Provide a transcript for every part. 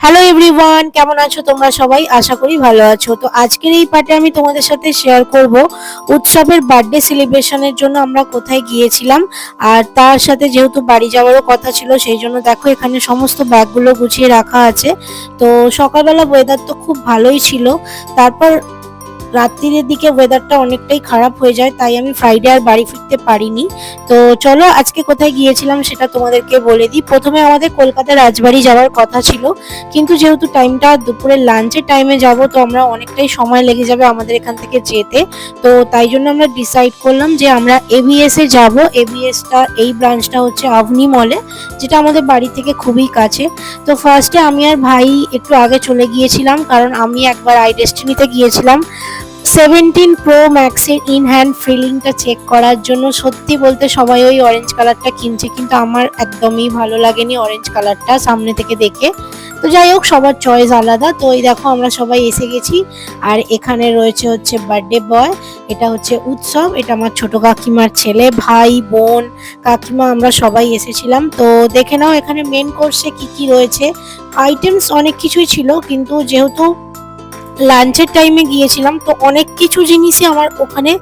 Hello everyone কেমন আছো তোমরা সবাই? আশা করি ভালো আছো। তো আজকের এই পার্টে আমি তোমাদের সাথে শেয়ার করব উৎসবের বার্থডে সেলিব্রেশনের জন্য আমরা কোথায় গিয়েছিলাম। আর তার সাথে যেহেতু বাড়ি যাওয়ারও কথা ছিল, সেই জন্য দেখো এখানে সমস্ত ব্যাগগুলো গুছিয়ে রাখা আছে। তো সকালবেলা ওয়েদার তো খুব ভালোই ছিল। তারপর রাত্রির দিকে ওয়েদারটা অনেকটাই খারাপ হয়ে যায়, তাই আমি ফ্রাইডে আর বাড়ি ফিরতে পারিনি। তো চলো আজকে কোথায় গিয়েছিলাম সেটা তোমাদেরকে বলে দিই। প্রথমে আমাদের কলকাতার রাজবাড়ি যাওয়ার কথা ছিল, কিন্তু যেহেতু টাইমটা দুপুরের লাঞ্চের টাইমে যাব, তো আমরা অনেকটাই সময় লেগে যাবে আমাদের এখান থেকে যেতে। তো তাই জন্য আমরা ডিসাইড করলাম যে আমরা এবিএস এ যাব। এবিএসটা এই ব্রাঞ্চটা হচ্ছে আভনি মলে যেটা আমাদের বাড়ি থেকে খুবই কাছে। তো ফার্স্টে আমি আর ভাই একটু আগে চলে গিয়েছিলাম, কারণ আমি একবার আই ডেস্টিনিতে গিয়েছিলাম। সেভেন্টিন প্রো ম্যাক্সের ইন হ্যান্ড ফিলিংটা চেক করার জন্য সত্যি বলতে সবাই ওই অরেঞ্জ কালারটা কিনছে, কিন্তু আমার একদমই ভালো লাগেনি অরেঞ্জ কালারটা সামনে থেকে দেখে। তো যাই হোক, সবার চয়েস আলাদা। তো এই দেখো, আমরা সবাই এসে গেছি। আর এখানে রয়েছে হচ্ছে বার্থডে বয় এটা হচ্ছে উৎসব, এটা আমার ছোট কাকিমার ছেলে, ভাই, বোন, কাকিমা, আমরা সবাই এসেছিলাম। তো দেখে নাও, এখানে মেন কোর্সে কি কি রয়েছে। আইটেমস অনেক কিছুই ছিল, কিন্তু যেহেতু লাঞ্চের টাইমে গিয়েছিলাম, তো অনেক কিছু জিনিসই আমার ওখানে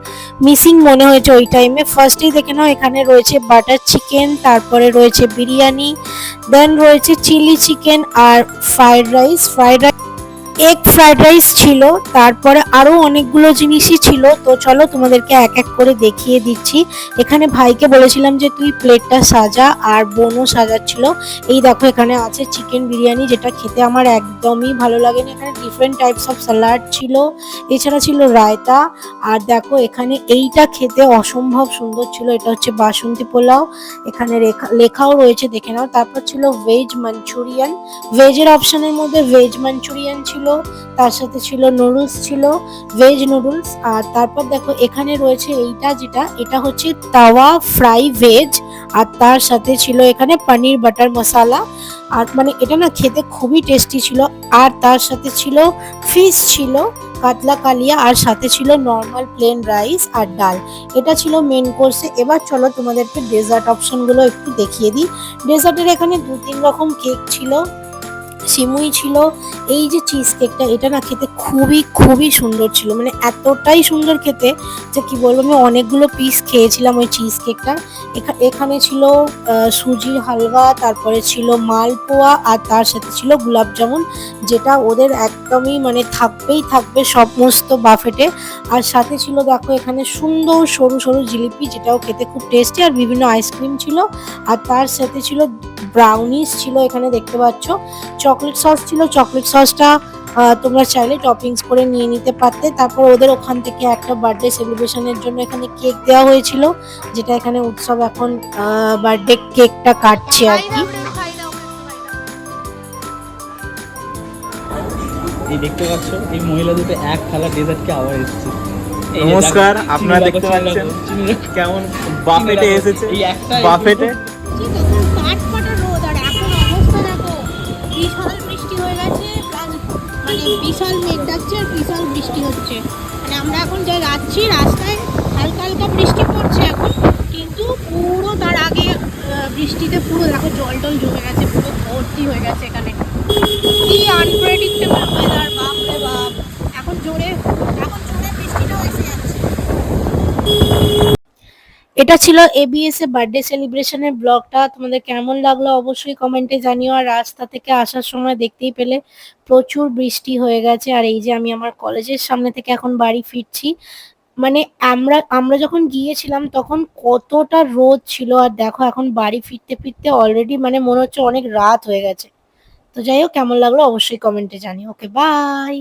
মিসিং মনে হয়েছে ওই টাইমে ফার্স্টেই দেখে নাও, এখানে রয়েছে বাটার চিকেন তারপরে রয়েছে বিরিয়ানি দেন রয়েছে চিলি চিকেন আর fried rice fried rice egg fried rice ছিল, তারপরে আরও অনেকগুলো জিনিসই ছিল। তো চলো তোমাদেরকে এক এক করে দেখিয়ে দিচ্ছি। এখানে ভাইকে বলেছিলাম যে তুই প্লেটটা সাজা আর বোনও সাজাচ্ছিল। এই দেখো এখানে আছে চিকেন বিরিয়ানি, যেটা খেতে আমার একদমই ভালো লাগেনি এখানে ডিফারেন্ট টাইপস অফ স্যালাড ছিল, এছাড়া ছিল রায়তা। আর দেখো এখানে এইটা খেতে অসম্ভব সুন্দর ছিল, এটা হচ্ছে বাসন্তী পোলাও। এখানে লেখা লেখাও রয়েছে, দেখে নাও। তারপর ছিল ভেজ মাঞ্চুরিয়ান ভেজের অপশনের মধ্যে ভেজ মাঞ্চুরিয়ান ছিল তার সাথে ছিল নুডলস ছিল ভেজ নুডলস আর তারপর দেখো এখানে রয়েছে এইটা যেটা, এটা হচ্ছে তাওয়া ফ্রাই ভেজ আর তার সাথে ছিল এখানে পনির বাটার মশালা, আর মানে এটা না খেতে খুবই টেস্টি ছিল, আর তার সাথে ছিল ফিশ ছিল, কাতলা কালিয়া, আর সাথে ছিল নর্মাল প্লেন রাইস আর ডাল। এটা ছিল মেন কোর্সে এবার চলো তোমাদেরকে ডেজার্ট অপশনগুলো একটু দেখিয়ে দিই। ডেজার্টের এখানে দু তিন রকম কেক ছিল। সিমুই ছিল। এই যে চিজ কেকটা এটা না খেতে খুবই খুবই সুন্দর ছিল। মানে এতটাই সুন্দর খেতে যে কি বলব, আমি অনেকগুলো পিস খেয়েছিলাম ওই চিজ কেকটা এখানে ছিল সুজির হালুয়া, তারপরে ছিল মালপোয়া, আর তার সাথে ছিল গোলাপ জামুন, যেটা ওদের একদমই মানে থাকবেই থাকবে সমস্ত বাফেটে আর সাথে ছিল দেখো, এখানে সুন্দর সরু সরু জিলিপি, যেটাও খেতে খুব টেস্টি আর বিভিন্ন আইসক্রিম ছিল। আর তার সাথে ছিল ব্রাউনিস ছিল এখানে দেখতে পাচ্ছ। চকলেট সস ছিল চকলেট সসটা তোমরা চাইলে টপিংস করে নিয়ে নিতে পারতে। তারপর ওদের ওখান থেকে একটা বার্থডে সেলিব্রেশনের জন্য এখানে কেক দেওয়া হয়েছিল যেটা এখানে উৎসব এখন বার্থডে কেকটা কাটছে আর কি। এই দেখতে পাচ্ছ এই মহিলা দুটো এক থালা ডেজার্টকে আবার এসেছে। নমস্কার আপনারা দেখতে পাচ্ছেন। কেমন বাফেটে এসেছে? এই একটা বাফেটে? বিশাল মেঘ ডাকছে আর বিশাল বৃষ্টি হচ্ছে। মানে আমরা এখন যা যাচ্ছি রাস্তায়, হালকা হালকা বৃষ্টি পড়ছে এখন কিন্তু পুরো তার আগে আহ, বৃষ্টিতে পুরো দেখো জল টল জমে গেছে পুরো ভর্তি হয়ে গেছে এখানে কি আনপ্রেডিক্টেবল ওয়েদার বাপ রে বাপ এখন জোরে এখন জোরে বৃষ্টিটাও এসে যাচ্ছে এটা ছিল এবিএস এ বার্থডে সেলিব্রেশনের ব্লগটা তোমাদের কেমন লাগল অবশ্যই কমেন্টে জানিও। আর রাস্তা থেকে আসার সময় দেখতেই পেলে প্রচুর বৃষ্টি হয়ে গেছে। আর এই যে আমি আমার কলেজের সামনে থেকে এখন বাড়ি ফিরছি। মানে আমরা আমরা যখন গিয়েছিলাম তখন কতটা রোদ ছিল। আর দেখো এখন বাড়ি ফিরতে ফিরতে অলরেডি মানে মনে হচ্ছে অনেক রাত হয়ে গেছে। তো যাই হোক, কেমন লাগল অবশ্যই কমেন্টে জানিও। Okay bye